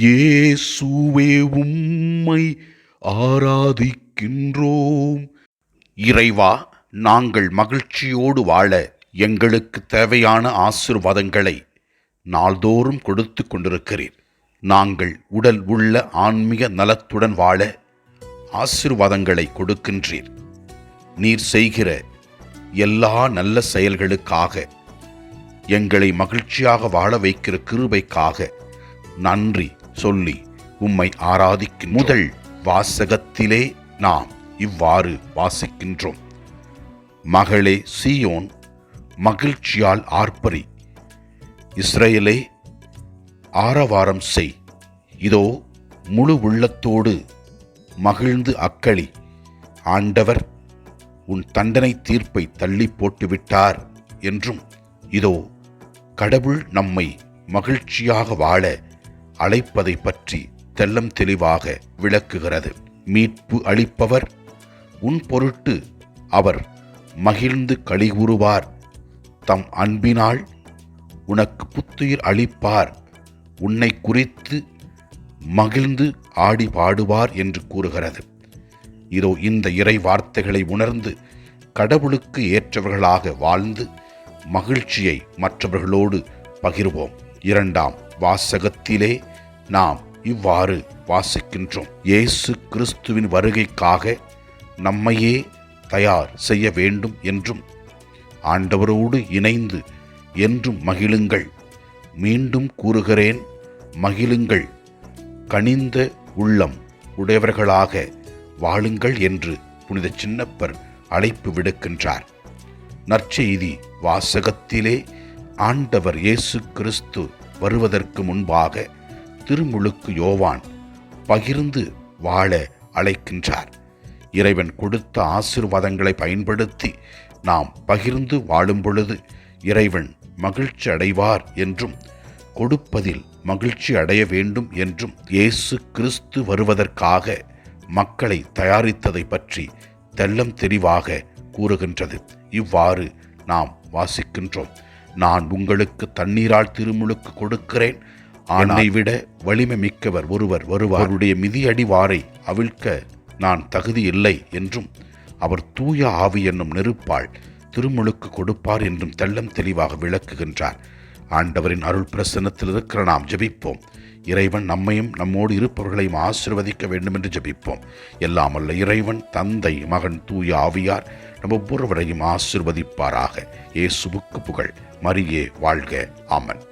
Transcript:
இயேசுவே உம்மை ஆராதிக்கின்றோம். இறைவா நாங்கள் மகிழ்ச்சியோடு வாழ எங்களுக்கு தேவையான ஆசிர்வாதங்களை நாள்தோறும் கொடுத்து கொண்டிருக்கிறீர் நாங்கள் உடல் உள்ள ஆன்மீக நலத்துடன் வாழ ஆசீர்வாதங்களை கொடுக்கின்றீர். நீர் செய்கிற எல்லா நல்ல செயல்களுக்காக எங்களை மகிழ்ச்சியாக வாழ வைக்கிற கிருபைக்காக நன்றி. சொல்லி உம்மை ஆராதிக்கும் முதல் வாசகத்திலே நாம் இவ்வாறு வாசிக்கின்றோம். மகளே சீயோன் மகிழ்ச்சியால் ஆர்ப்பரி. இஸ்ரேலே ஆரவாரம் செய். இதோ முழு உள்ளத்தோடு மகிழ்ந்து அக்களி. ஆண்டவர் உன் தண்டனை தீர்ப்பை தள்ளி போட்டுவிட்டார் என்றும் இதோ கடவுள் நம்மை மகிழ்ச்சியாக வாழ அழைப்பதை பற்றி தெல்லம் தெளிவாக விளக்குகிறது. மீட்பு அளிப்பவர் உன் பொருட்டு அவர் மகிழ்ந்து கழிகூறுவார் தம் அன்பினால் உனக்கு புத்துயிர் அளிப்பார். உன்னை குறித்து மகிழ்ந்து ஆடி பாடுவார் என்று கூறுகிறது. இதோ இந்த இறை வார்த்தைகளை உணர்ந்து கடவுளுக்கு ஏற்றவர்களாக வாழ்ந்து மகிழ்ச்சியை மற்றவர்களோடு பகிர்வோம். இரண்டாம் வாசகத்திலே நாம் இவ்வாறு வாசிக்கின்றோம். இயேசு கிறிஸ்துவின் வருகைக்காக நம்மையே தயார் செய்ய வேண்டும் என்றும் ஆண்டவரோடு இணைந்து என்றும் மகிழுங்கள். மீண்டும் கூறுகிறேன் மகிழுங்கள். கனிந்த உள்ளம் உடையவர்களாக வாழுங்கள் என்று புனித சின்னப்பர் அழைப்பு விடுக்கின்றார். நற்செய்தி வாசகத்திலே ஆண்டவர் இயேசு கிறிஸ்து வருவதற்கு முன்பாக திருமுழுக்கு யோவான் பகிர்ந்து வாழ அழைக்கின்றார். இறைவன் கொடுத்த ஆசீர்வாதங்களை பயன்படுத்தி நாம் பகிர்ந்து வாழும் பொழுது இறைவன் மகிழ்ச்சி அடைவார் என்றும் கொடுப்பதில் மகிழ்ச்சி அடைய வேண்டும் என்றும் இயேசு கிறிஸ்து வருவதற்காக மக்களை தயாரித்ததை பற்றி தெல்லம் தெளிவாக கூறுகின்றது. இவ்வாறு நாம் வாசிக்கின்றோம். நான் உங்களுக்கு தண்ணீரால் திருமுழுக்கு கொடுக்கிறேன். ஆனை விட வலிமை மிக்கவர் ஒருவர் வருவார். அவருடைய மிதியடிவாரை அவிழ்க்க நான் தகுதி இல்லை என்றும் அவர் தூய ஆவி என்னும் நெருப்பால் திருமுழுக்கு கொடுப்பார் என்றும் தெல்லம் தெளிவாக விளக்குகின்றார். ஆண்டவரின் அருள் பிரசன்னத்தில் இருக்கிற நாம் ஜெபிப்போம். இறைவன் நம்மையும் நம்மோடு இருப்பவர்களையும் ஆசிர்வதிக்க வேண்டும் என்று ஜெபிப்போம். எல்லாம் அல்ல இறைவன் தந்தை மகன் தூய ஆவியார் நம் ஒவ்வொருவரையும் ஆசிர்வதிப்பாராக. இயேசுவுக்கு புகழ். மரியே வாழ்க. ஆமன்.